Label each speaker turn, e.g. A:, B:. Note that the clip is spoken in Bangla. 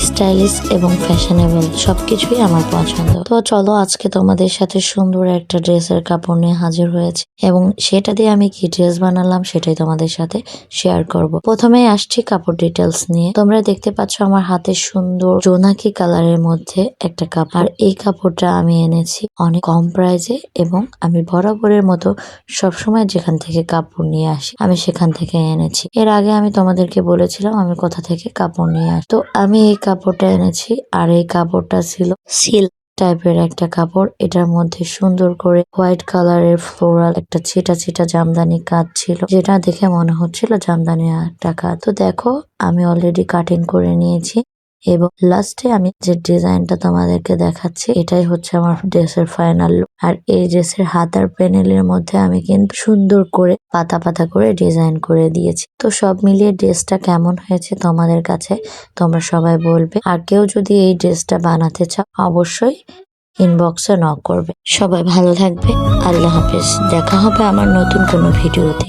A: স্টাইলিশ এবং ফ্যাশনেবল, সবকিছুই আমার পছন্দ। তো চলো, আজকে তোমাদের সাথে সুন্দর একটা ড্রেসের কাপড় নিয়ে হাজির হয়েছে এবং সেটা দিয়ে আমি কি ড্রেস বানালাম সেটাই তোমাদের সাথে শেয়ার করব। প্রথমে আসছি কাপড় ডিটেলস নিয়ে। তোমরা দেখতে পাচ্ছ আমার হাতে সুন্দর জোনাকি কালারের মধ্যে একটা কাপড়। এই কাপড়টা আমি এনেছি অনেক কম প্রাইজে এবং আমি বরাবরের মতো সবসময় যেখান থেকে কাপড় নিয়ে আসি, আমি সেখান থেকে এনেছি। এর আগে আমি তোমাদেরকে বলেছিলাম আমি কোথা থেকে কাপড় নিয়ে আসি। তো আমি এই কাপড়টা এনেছি আর এই কাপড়টা ছিল সিল টাইপের একটা কাপড়। এটার মধ্যে সুন্দর করে হোয়াইট কালারের ফ্লোরাল একটা ছিটা ছিটা জামদানি কাজ ছিল, যেটা দেখে মনে হচ্ছিল জামদানি একটা কাজ। তো দেখো, আমি অলরেডি কাটিং করে নিয়েছি। এবং লাস্টে আমি যে ডিজাইনটা তোমাদেরকে দেখাচ্ছি, এটাই হচ্ছে আমার ড্রেসের ফাইনাল লুক আর এই ড্রেসের হাতার প্যানেলের মধ্যে আমি কিন্তু সুন্দর করে পাতা পাতা করে ডিজাইন করে দিয়েছি। তো সব মিলিয়ে ড্রেসটা কেমন হয়েছে তোমাদের কাছে তোমরা সবাই বলবে। আর কেউ যদি এই ড্রেসটা বানাতে চাও, অবশ্যই ইনবক্সে নক করবে। সবাই ভালো থাকবে। আল্লাহ হাফেজ। দেখা হবে আমার নতুন কোনো ভিডিওতে